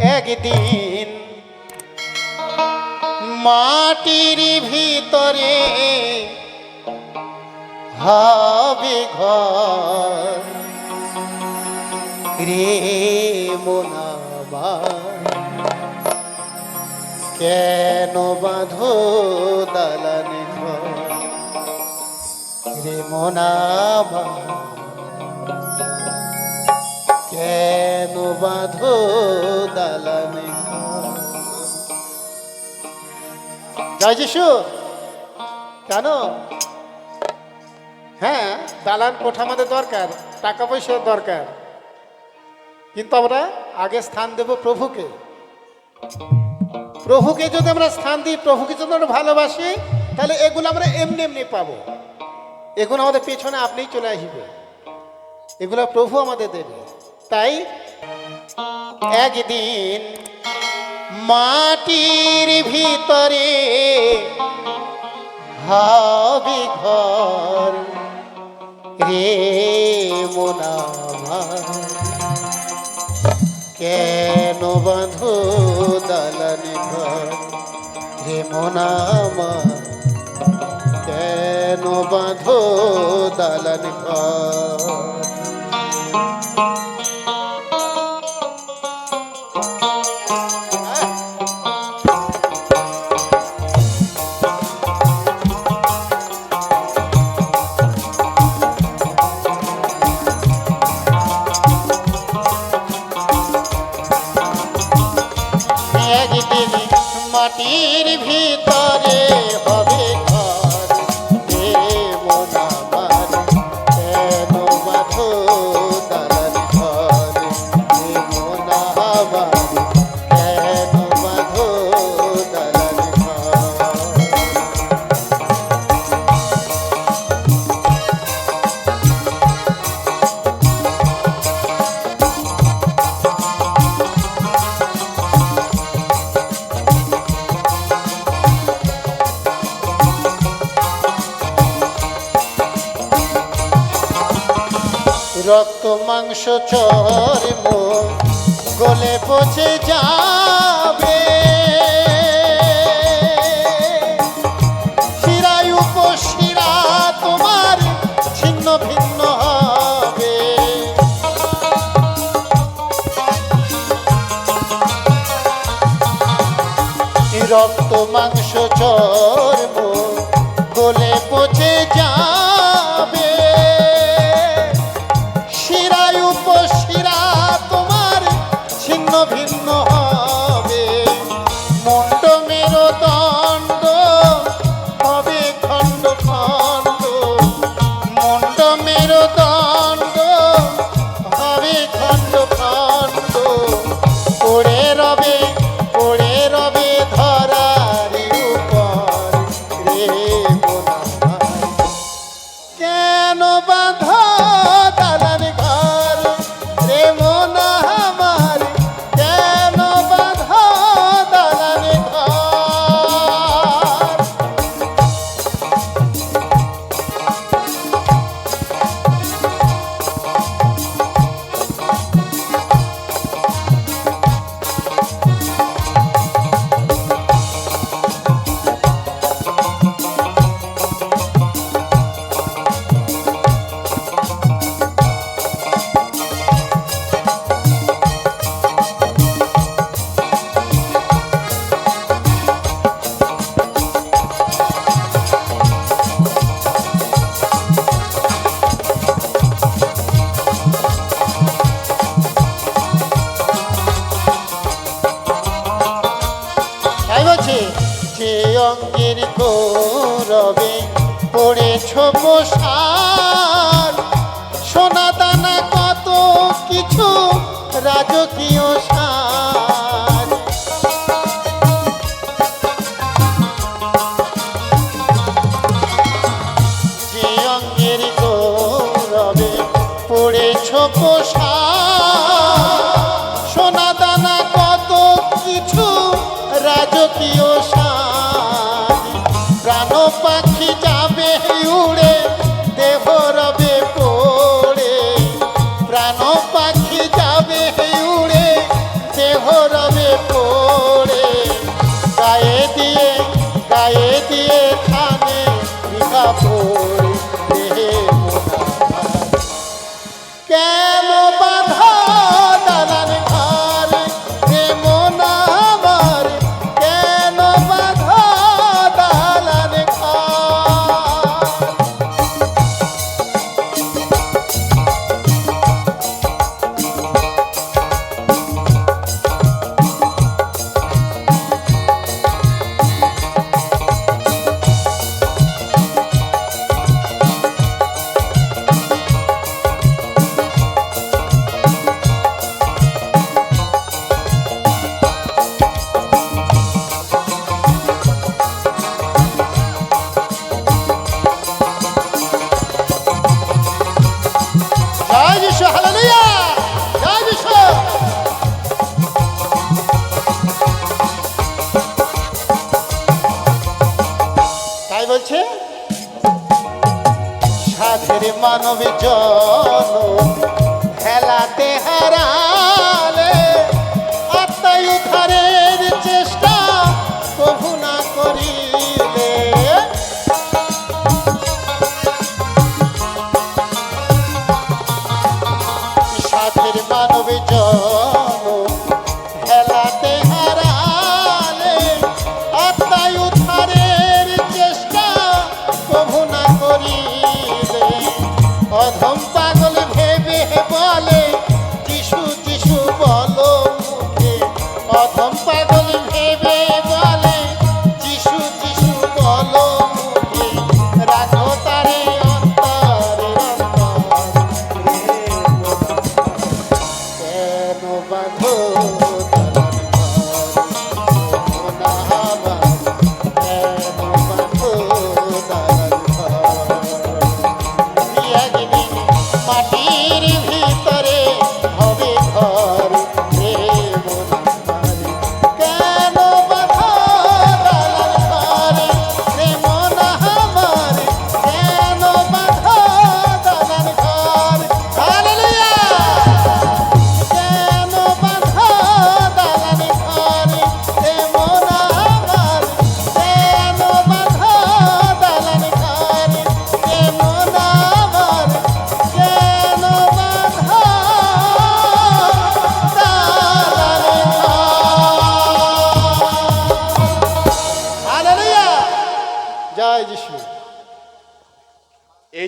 একদিন মাটির ভিতরে হবে ঘর। রে মোনাবা কেন বাঁধো দালানে ঘর? রে মোনাবা কেন বাঁধো দালানে জয় যিশু। কেন? হ্যাঁ দালান কোঠা আমাদের দরকার, টাকা পয়সার দরকার। কিন্তু আমরা আগে স্থান দেব প্রভুকে। প্রভুকে যদি আমরা স্থান দিই, প্রভুকে যদি আমরা ভালোবাসি, তাহলে এগুলো আমরা এমনি এমনি পাবো। এগুলো আমাদের পেছনে আপনিই চলে আসবে। এগুলো প্রভু আমাদের দেবে। তাই একদিন মাটির ভিতরে হবে ঘর রে মোনামা কেন বাঁধো দালান ঘর রে মোনামা কেন বাঁধো দালান ঘর? মাটির ভিতরে রক্ত মাংস চর্ম গলে পচে যাবে। শিরায় উপশিরা তোমার ছিন্ন ভিন্ন রক্ত মাংস চর্ম হবে অঙ্গের গৌরবে পড়েছ সার সোনা দানা কত কিছু রাজকীয় সার যে অঙ্গের গৌরবে পড়েছ সার সোনা দানা কত কিছু রাজকীয় সাজ। Yeah. মানব জন হেলাতে হারালে আত্মায় উদ্ধারের চেষ্টা কভু না করিলে। সাথের মানব জন অধম পাগল ভেবে বলে